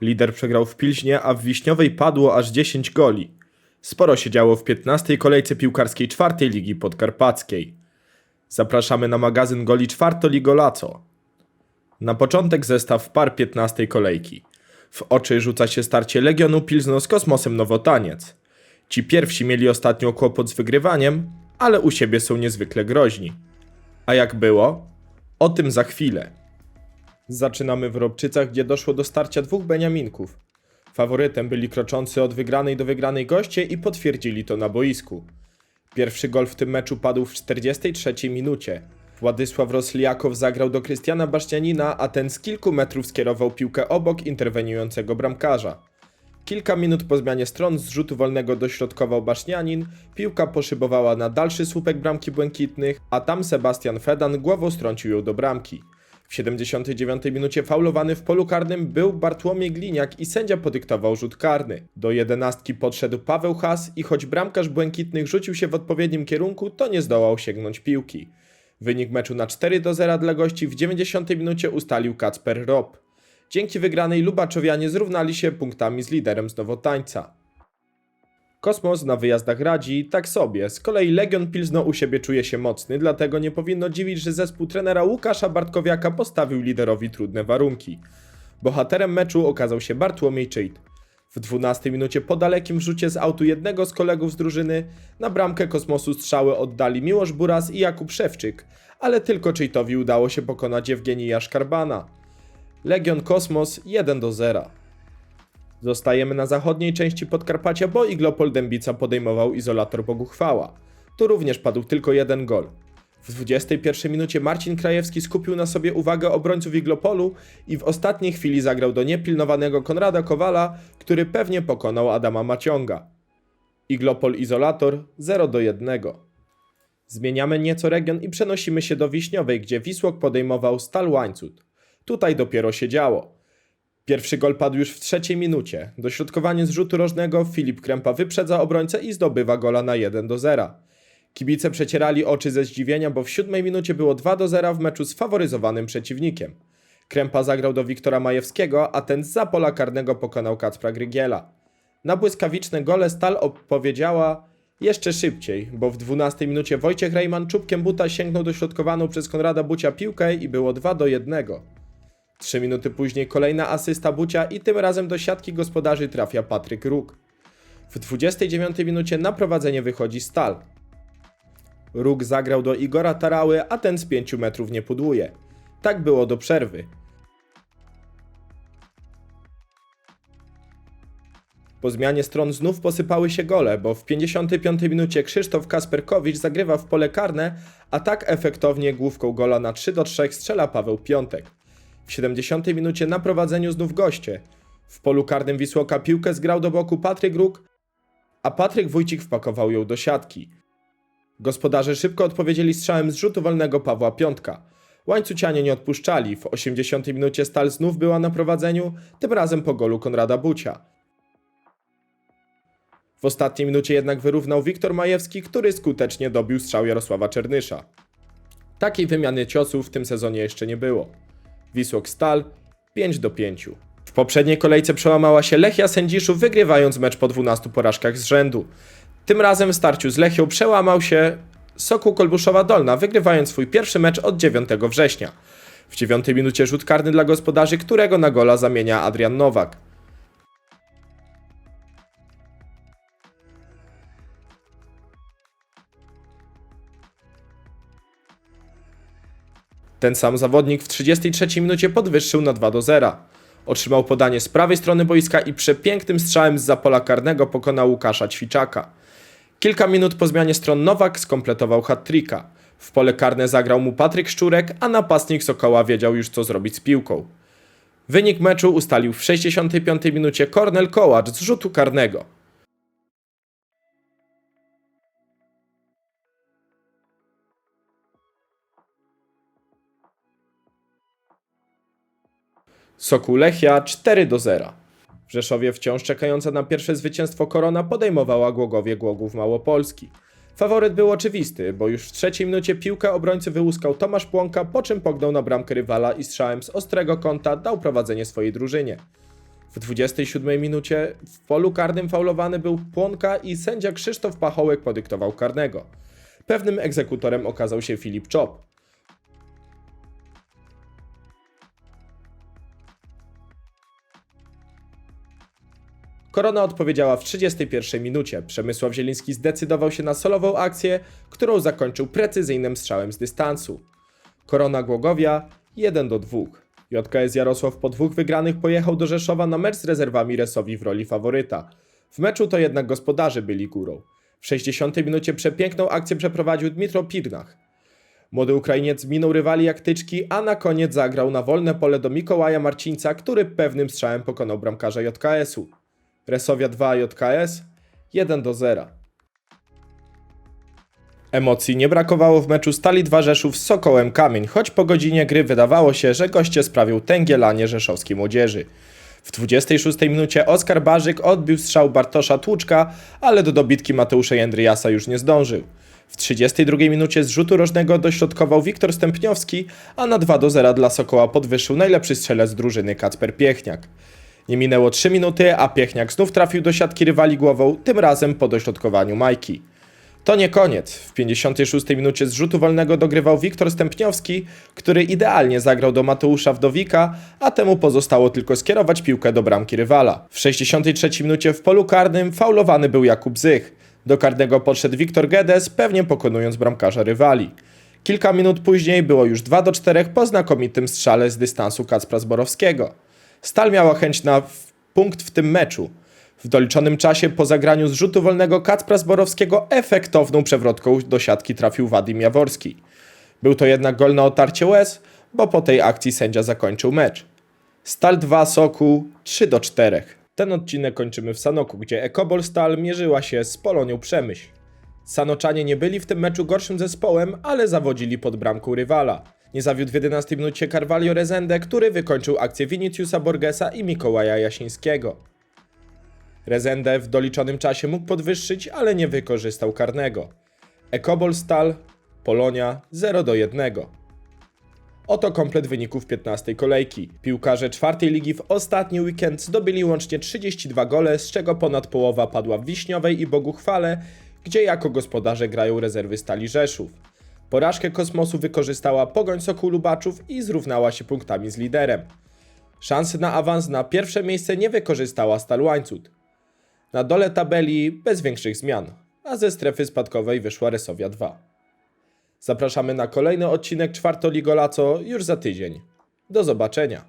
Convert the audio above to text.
Lider przegrał w Pilźnie, a w Wiśniowej padło aż 10 goli. Sporo się działo w 15. kolejce piłkarskiej czwartej ligi podkarpackiej. Zapraszamy na magazyn goli czwartoligolaco. Na początek zestaw par 15 kolejki. W oczy rzuca się starcie Legionu Pilzno z Kosmosem Nowotaniec. Ci pierwsi mieli ostatnio kłopot z wygrywaniem, ale u siebie są niezwykle groźni. A jak było? O tym za chwilę. Zaczynamy w Robczycach, gdzie doszło do starcia dwóch Beniaminków. Faworytem byli kroczący od wygranej do wygranej goście i potwierdzili to na boisku. Pierwszy gol w tym meczu padł w 43 minucie. Władysław Rosliakow zagrał do Krystiana Baszcianina, a ten z kilku metrów skierował piłkę obok interweniującego bramkarza. Kilka minut po zmianie stron z rzutu wolnego dośrodkował Basznianin, piłka poszybowała na dalszy słupek bramki błękitnych, a tam Sebastian Fedan głową strącił ją do bramki. W 79 minucie faulowany w polu karnym był Bartłomiej Gliniak i sędzia podyktował rzut karny. Do jedenastki podszedł Paweł Has i choć bramkarz błękitnych rzucił się w odpowiednim kierunku, to nie zdołał sięgnąć piłki. Wynik meczu na 4 do 0 dla gości w 90 minucie ustalił Kacper Rob. Dzięki wygranej Lubaczowianie zrównali się punktami z liderem z Nowotańca. Kosmos na wyjazdach radzi tak sobie, z kolei Legion Pilzno u siebie czuje się mocny, dlatego nie powinno dziwić, że zespół trenera Łukasza Bartkowiaka postawił liderowi trudne warunki. Bohaterem meczu okazał się Bartłomiej Czyjt. W 12 minucie po dalekim rzucie z autu jednego z kolegów z drużyny na bramkę kosmosu strzały oddali Miłosz Buras i Jakub Szewczyk, ale tylko Czyjtowi udało się pokonać Jewgenija Szkarbana. Legion Kosmos 1 do 0. Zostajemy na zachodniej części Podkarpacia, bo Iglopol Dębica podejmował izolator Boguchwała. Tu również padł tylko jeden gol. W 21 minucie Marcin Krajewski skupił na sobie uwagę obrońców Iglopolu i w ostatniej chwili zagrał do niepilnowanego Konrada Kowala, który pewnie pokonał Adama Maciąga. Iglopol Izolator 0 do 1. Zmieniamy nieco region i przenosimy się do Wiśniowej, gdzie Wisłok podejmował Stal Łańcut. Tutaj dopiero się działo. Pierwszy gol padł już w trzeciej minucie. Dośrodkowanie z rzutu rożnego Filip Krępa wyprzedza obrońcę i zdobywa gola na 1 do 0. Kibice przecierali oczy ze zdziwienia, bo w siódmej minucie było 2 do 0 w meczu z faworyzowanym przeciwnikiem. Krępa zagrał do Wiktora Majewskiego, a ten z pola karnego pokonał Kacpra Grygiela. Na błyskawiczne gole Stal opowiedziała jeszcze szybciej, bo w 12 minucie Wojciech Rejman czubkiem buta sięgnął dośrodkowaną przez Konrada Bucia piłkę i było 2 do 1. Trzy minuty później kolejna asysta Bucia i tym razem do siatki gospodarzy trafia Patryk Róg. W 29 minucie na prowadzenie wychodzi Stal. Róg zagrał do Igora Tarały, a ten z 5 metrów nie pudłuje. Tak było do przerwy. Po zmianie stron znów posypały się gole, bo w 55 minucie Krzysztof Kasperkowicz zagrywa w pole karne, a tak efektownie główką gola na 3 do 3 strzela Paweł Piątek. W 70 minucie na prowadzeniu znów goście. W polu karnym Wisłoka piłkę zgrał do boku Patryk Róg, a Patryk Wójcik wpakował ją do siatki. Gospodarze szybko odpowiedzieli strzałem z rzutu wolnego Pawła Piątka. Łańcucianie nie odpuszczali. W 80 minucie Stal znów była na prowadzeniu, tym razem po golu Konrada Bucia. W ostatniej minucie jednak wyrównał Wiktor Majewski, który skutecznie dobił strzał Jarosława Czernysza. Takiej wymiany ciosów w tym sezonie jeszcze nie było. Wisłok Stal 5 do 5. W poprzedniej kolejce przełamała się Lechia Sędziszów, wygrywając mecz po 12 porażkach z rzędu. Tym razem w starciu z Lechią przełamał się Sokół Kolbuszowa Dolna, wygrywając swój pierwszy mecz od 9 września. W 9 minucie rzut karny dla gospodarzy, którego na gola zamienia Adrian Nowak. Ten sam zawodnik w 33 minucie podwyższył na 2 do 0. Otrzymał podanie z prawej strony boiska i przepięknym strzałem z zapola karnego pokonał Łukasza Ćwiczaka. Kilka minut po zmianie stron Nowak skompletował hat-tricka. W pole karne zagrał mu Patryk Szczurek, a napastnik Sokoła wiedział już co zrobić z piłką. Wynik meczu ustalił w 65 minucie Kornel Kołacz z rzutu karnego. Sokół Lechia 4 do 0. W Rzeszowie wciąż czekająca na pierwsze zwycięstwo Korona podejmowała Głogowie Głogów Małopolski. Faworyt był oczywisty, bo już w trzeciej minucie piłkę obrońcy wyłuskał Tomasz Płonka, po czym pognął na bramkę rywala i strzałem z ostrego kąta dał prowadzenie swojej drużynie. W 27 minucie w polu karnym faulowany był Płonka i sędzia Krzysztof Pachołek podyktował karnego. Pewnym egzekutorem okazał się Filip Czop. Korona odpowiedziała w 31 minucie. Przemysław Zieliński zdecydował się na solową akcję, którą zakończył precyzyjnym strzałem z dystansu. Korona Głogowia 1 do 2. JKS Jarosław po dwóch wygranych pojechał do Rzeszowa na mecz z rezerwami Resowi w roli faworyta. W meczu to jednak gospodarze byli górą. W 60 minucie przepiękną akcję przeprowadził Dmitro Pirnach. Młody Ukrainiec minął rywali jak tyczki, a na koniec zagrał na wolne pole do Mikołaja Marcińca, który pewnym strzałem pokonał bramkarza JKS-u. Resowia 2 JKS 1 do 0. Emocji nie brakowało w meczu Stali 2 Rzeszów z Sokołem Kamień, choć po godzinie gry wydawało się, że goście sprawią tęgielanie rzeszowskiej młodzieży. W 26 minucie Oskar Barzyk odbił strzał Bartosza Tłuczka, ale do dobitki Mateusza Jędryjasa już nie zdążył. W 32 minucie z rzutu rożnego dośrodkował Wiktor Stępniowski, a na 2 do 0 dla Sokoła podwyższył najlepszy strzelec drużyny Kacper Piechniak. Nie minęło 3 minuty, a Piechniak znów trafił do siatki rywali głową, tym razem po dośrodkowaniu Majki. To nie koniec. W 56 minucie z rzutu wolnego dogrywał Wiktor Stępniowski, który idealnie zagrał do Mateusza Wdowika, a temu pozostało tylko skierować piłkę do bramki rywala. W 63 minucie w polu karnym faulowany był Jakub Zych. Do karnego podszedł Wiktor Gedes, pewnie pokonując bramkarza rywali. Kilka minut później było już 2 do 4 po znakomitym strzale z dystansu Kacpra Zborowskiego. Stal miała chęć na punkt w tym meczu. W doliczonym czasie po zagraniu z rzutu wolnego Kacpra Zborowskiego efektowną przewrotką do siatki trafił Wadim Jaworski. Był to jednak gol na otarcie łez, bo po tej akcji sędzia zakończył mecz. Stal 2 Soku 3 do 4. Ten odcinek kończymy w Sanoku, gdzie Ekobol Stal mierzyła się z Polonią Przemyśl. Sanoczanie nie byli w tym meczu gorszym zespołem, ale zawodzili pod bramką rywala. Nie zawiódł w 11 minucie Carvalho Rezende, który wykończył akcję Viniciusa Borgesa i Mikołaja Jasińskiego. Rezende w doliczonym czasie mógł podwyższyć, ale nie wykorzystał karnego. Ekobol Stal, Polonia 0 do 1. Oto komplet wyników 15 kolejki. Piłkarze czwartej ligi w ostatni weekend zdobyli łącznie 32 gole, z czego ponad połowa padła w Wiśniowej i Boguchwale, gdzie jako gospodarze grają rezerwy Stali Rzeszów. Porażkę Kosmosu wykorzystała Pogoń Sokół Lubaczów i zrównała się punktami z liderem. Szansy na awans na pierwsze miejsce nie wykorzystała Stal Łańcut. Na dole tabeli bez większych zmian, a ze strefy spadkowej wyszła Resowia 2. Zapraszamy na kolejny odcinek czwartoligolaco już za tydzień. Do zobaczenia.